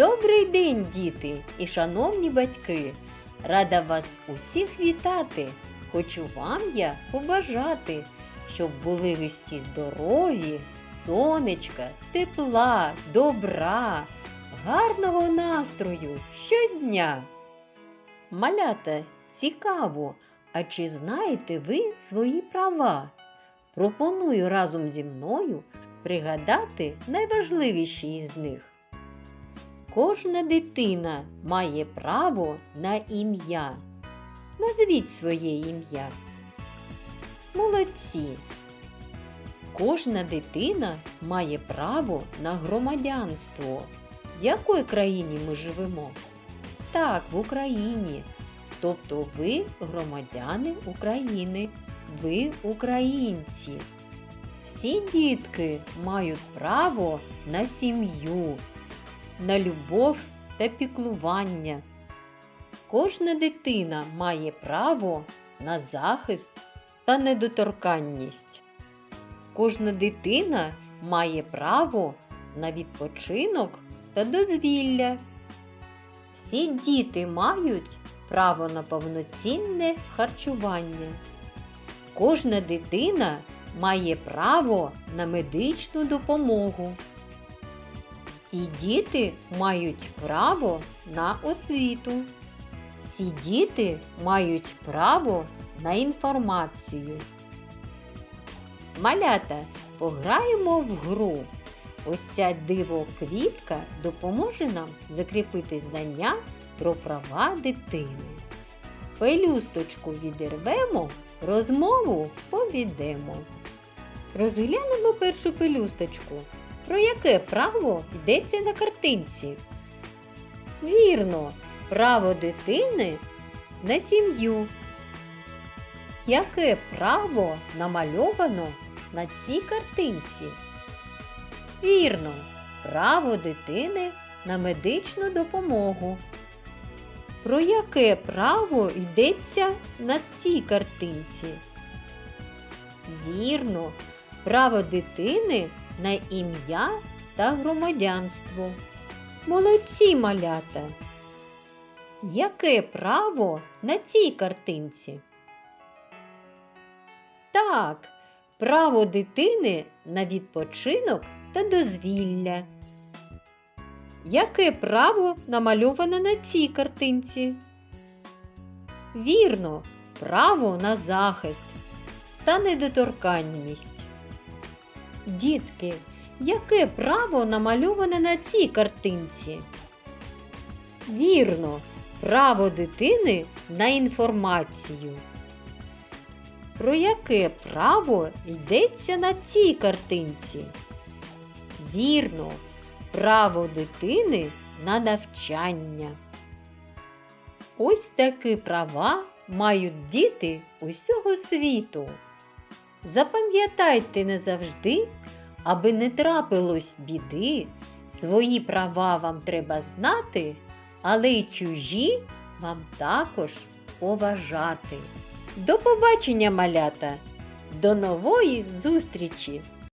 Добрий день, діти і шановні батьки! Рада вас усіх вітати. Хочу вам я побажати, щоб були ви всі здорові, сонечка, тепла, добра, гарного настрою щодня. Малята, цікаво, а чи знаєте ви свої права? Пропоную разом зі мною пригадати найважливіші із них. Кожна дитина має право на ім'я. Назвіть своє ім'я. Молодці. Кожна дитина має право на громадянство. В якої країні ми живемо? Так, в Україні. Тобто ви громадяни України, ви українці. Всі дітки мають право на сім'ю, на любов та піклування. Кожна дитина має право на захист та недоторканність. Кожна дитина має право на відпочинок та дозвілля. Всі діти мають право на повноцінне харчування. Кожна дитина має право на медичну допомогу. Всі діти мають право на освіту. Всі діти мають право на інформацію. Малята, пограємо в гру. Ось ця диво квітка допоможе нам закріпити знання про права дитини. Пелюсточку відірвемо, розмову повідемо. Розглянемо першу пелюсточку. Про яке право йдеться на картинці? Вірно, право дитини на сім'ю. Яке право намальовано на цій картинці? Вірно, право дитини на медичну допомогу. Про яке право йдеться на цій картинці? Вірно, право дитини на ім'я та громадянство. Молодці малята! Яке право на цій картинці? Так, право дитини на відпочинок та дозвілля. Яке право намальоване на цій картинці? Вірно, право на захист та недоторканність. Дітки, яке право намальоване на цій картинці? Вірно, право дитини на інформацію. Про яке право йдеться на цій картинці? Вірно, право дитини на навчання. Ось такі права мають діти усього світу. Запам'ятайте не завжди, аби не трапилось біди, свої права вам треба знати, але й чужі вам також поважати. До побачення, малята! До нової зустрічі!